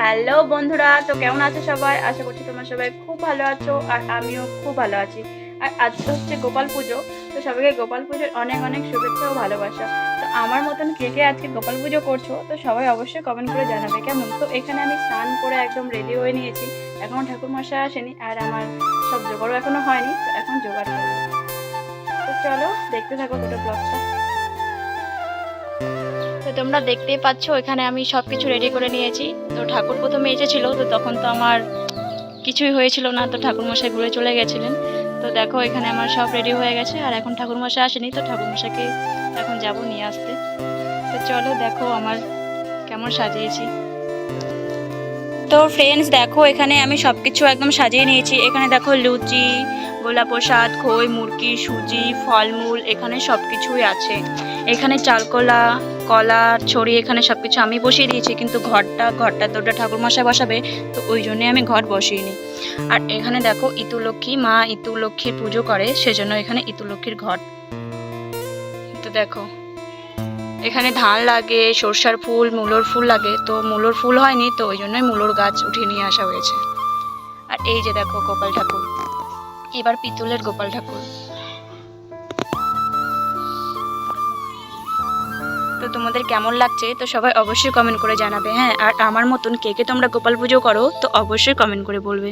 Hello বন্ধুরা, তো কেমন আছো সবাই? আশা করছি তোমরা সবাই খুব ভালো আছো আর আমিও খুব ভালো আছি। আর আজকে হচ্ছে গোপাল পুজো, তো সবাইকে গোপাল পুজোর অনেক অনেক শুভেচ্ছা ও ভালোবাসা। তো আমার মতন কে কে আজকে গোপাল পুজো করছ, তো সবাই অবশ্যই কমেন্ট করে জানাবে, কেমন? তো এখানে আমি স্নান করে একদম রেডি হয়ে নিয়েছি। এখনও ঠাকুর মশাই আসেনি আর আমার সব জোগাড়ও এখনও হয়নি, তো এখন জোগাড় করব। তো চলো দেখতে থাকো দুটো ব্লগটা তো তোমরা দেখতেই পাচ্ছ, এখানে আমি সব কিছু রেডি করে নিয়েছি। তো ঠাকুর প্রথমে এসেছিল, তো তখন তো আমার কিছুই হয়েছিল না, তো ঠাকুরমশাই ঘুরে চলে গেছিলেন। তো দেখো, এখানে আমার সব রেডি হয়ে গেছে, আর এখন ঠাকুরমশাই আসেনি, তো ঠাকুরমশাইকে এখন যাব নিয়ে আসতে। তো চলো দেখো আমার কেমন সাজিয়েছি। তো ফ্রেন্ডস দেখো, এখানে আমি সব কিছু একদম সাজিয়ে নিয়েছি। এখানে দেখো লুচি গোলা প্রসাদ খই, মুরকি, সুজি, ফলমূল, এখানে সব কিছুই আছে। এখানে চালকলা কলা ছড়ি, এখানে সব কিছু আমি বসিয়ে দিয়েছি, কিন্তু ঘরটা ঘরটা তো ওটা ঠাকুরমশাই বসাবে, তো ওই জন্যে আমি ঘর বসিয়ে আর এখানে দেখো, ইতুলক্ষ্মী, মা ইতুলক্ষ্মীর পুজো করে, সেজন্য এখানে ইতুলক্ষ্মীর ঘর। তো দেখো, এখানে ধান লাগে, সর্ষার ফুল, মূলোর ফুল লাগে, তো মূলোর ফুল হয়নি, তো ওই জন্যই মূলোর গাছ উঠিয়ে নিয়ে আসা হয়েছে। আর এই যে দেখো, গোপাল ঠাকুর। এবার পিতলের গোপাল ঠাকুর। তো তোমাদের কেমন লাগছে? তো সবাই অবশ্যই কমেন্ট করে জানাবে হ্যাঁ? আর আমার মতন কে কে তোমরা গোপাল পুজো করো, তো অবশ্যই কমেন্ট করে বলবে।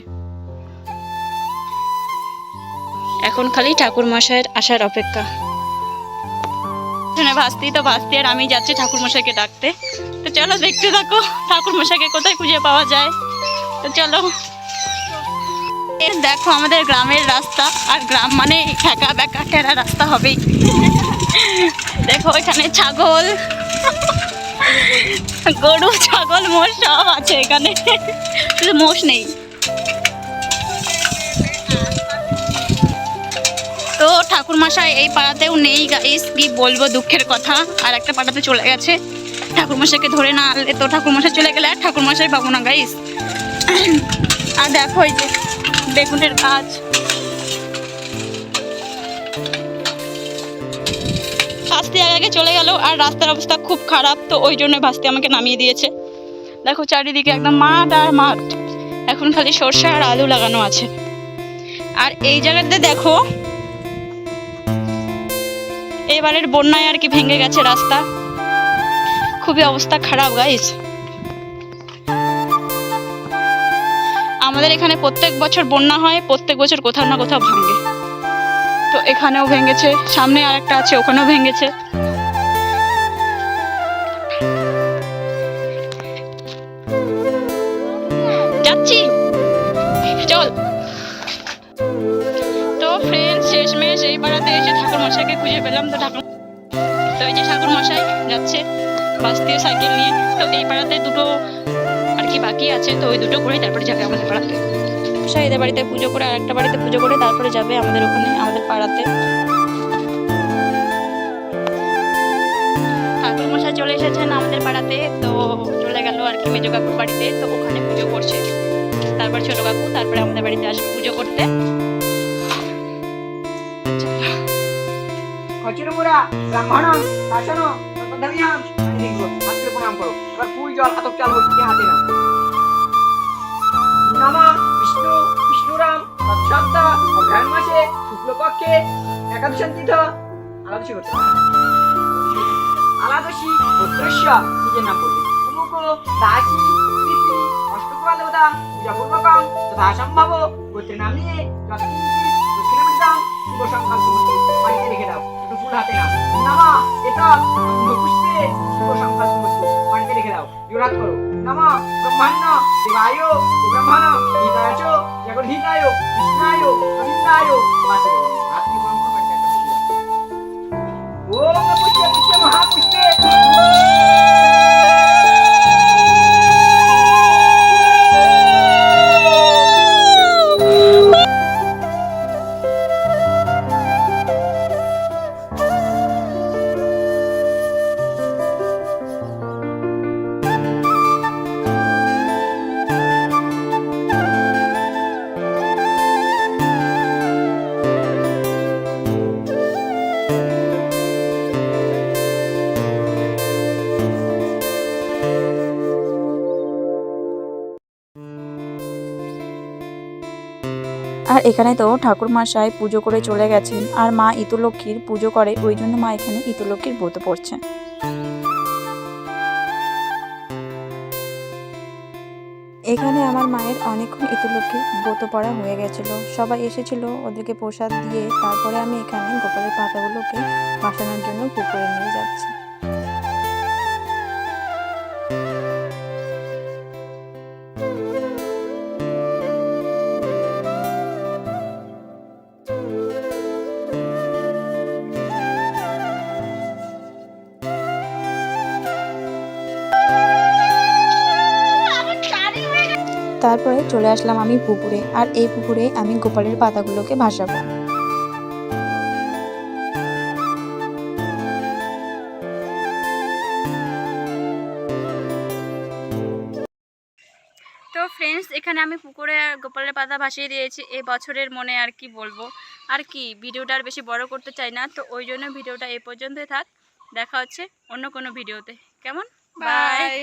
এখন খালি ঠাকুর মশাইয়ের আসার অপেক্ষা। ভাস্তি তো ভাস্তি, আর আমি যাচ্ছি ঠাকুর মশাইকে ডাকতে। তো চলো দেখতে থাকো, ঠাকুর মশাইকে কোথায় খুঁজে পাওয়া যায়? তো চলো। দেখো আমাদের গ্রামের রাস্তা, আর গ্রাম মানে ঠেকা বেকা টেরা রাস্তা হবেই। দেখো এখানে ছাগল, গরু, ছাগল, মোষ সব আছে এখানে। শুধু মোষ নেই। তো ঠাকুর মশাই এই পাড়াতেও নেই গাইস কি বলব দুঃখের কথা। আর একটা পাড়াতে চলে গেছে। ঠাকুর মশাইকে ধরে না আনলে তো ঠাকুর মশাই চলে গেলে আর ঠাকুর মশাই পাবো না গাইস আর দেখো এই যে বেগুনের গাছ ভাস্তি আগে আগে চলে গেল আর রাস্তার অবস্থা খুব খারাপ, তো ওই জন্য ভাস্তি আমাকে নামিয়ে দিয়েছে। দেখো চারিদিকে একদম মাঠ আর মাঠ। এখন খালি সর্ষে আর আলু লাগানো আছে। আর এই জায়গাতে দেখো, এবারের বন্যায় আর কি ভেঙে গেছে রাস্তা। খুবই অবস্থা খারাপ গাইস আমাদের এখানে প্রত্যেক বছর বন্যা হয়, প্রত্যেক বছর কোথাও না কোথাও ভাঙে। তো এখানেও ভেঙেছে, সামনে আর একটা আছে, ওখানেও ভেঙেছে। যাচ্ছি। চল। তো ফ্রেন্ড শেষমেশ এই পাড়াতে এসে ঠাকুর মশাইকে খুঁজে পেলাম। তো ঠাকুর তো এই যে ঠাকুর মশাই যাচ্ছে, বাস দিয়ে সাইকেল নিয়ে। তো এই পাড়াতে দুটো কি বাকি আছে তো ওই দুটো করেই তারপরে যাবে আমাদের পাড়াতে। মশাই বাড়িতে পুজো করে আর একটা বাড়িতে পুজো করে তারপরে যাবে আমাদের ওখানে আমাদের পাড়াতে। ঠাকুর মশাই চলে এসেছেন আমাদের পাড়াতে তো চলে গেল আর কি মেজো কাকুর বাড়িতে তো ওখানে পুজো করছে। তারপর ছোট কাকু তারপরে আমাদের বাড়িতে আসবে পুজো করতে। ব্রাহ্মণ প্রণাম করো। জল আতপ চাল বলছি হাতে নাও নমা বিষ্ণু, বিষ্ণুরাম তৎসন্ত অঘ্রাণ মাসে, শুক্লপক্ষে একাদশান তীর্থ আলাদশী করতে আলাদশী গোত্রস্য নিজের নাম বলবে। অমুক দাসী নাম নিয়ে এটা শুভ সংখ্যা রেখে দাও জোড়াত করো। নামা ব্রহ্মাণ্য দেবায় ব্রহ্মাণ হিতায় জগৎ হিতায় কৃষ্ণায় গোবিন্দায় বাসে আর এখানে তো ঠাকুর মশাই পুজো করে চলে গেছেন আর মা ইতুলক্ষ্মীর পুজো করে, ওই জন্য মা এখানে ইতুলক্ষ্মীর ব্রত পড়ছে। এখানে আমার মায়ের অনেকক্ষণ ইতুলক্ষ্মীর ব্রত পড়া হয়ে গেছিল। সবাই এসেছিল ওদেরকে প্রসাদ দিয়ে, তারপরে আমি এখানে গোপালের পাতাগুলোকে বাসানোর জন্য পুকুরে নিয়ে যাচ্ছি। তারপরে চলে আসলাম আমি পুকুরে আর এই পুকুরে আমি গোপালের পাতাগুলোকে ভাসাবো। তো ফ্রেন্ডস এখানে আমি পুকুরে গোপালের পাতা ভাসিয়ে দিয়েছি। এ বছরের মনে আর কি বলব? আর কি ভিডিওটা আর বেশি বড় করতে চাই না তো ওই জন্য ভিডিওটা এ পর্যন্তই থাক। দেখা হচ্ছে অন্য কোনো ভিডিওতে। কেমন? বাই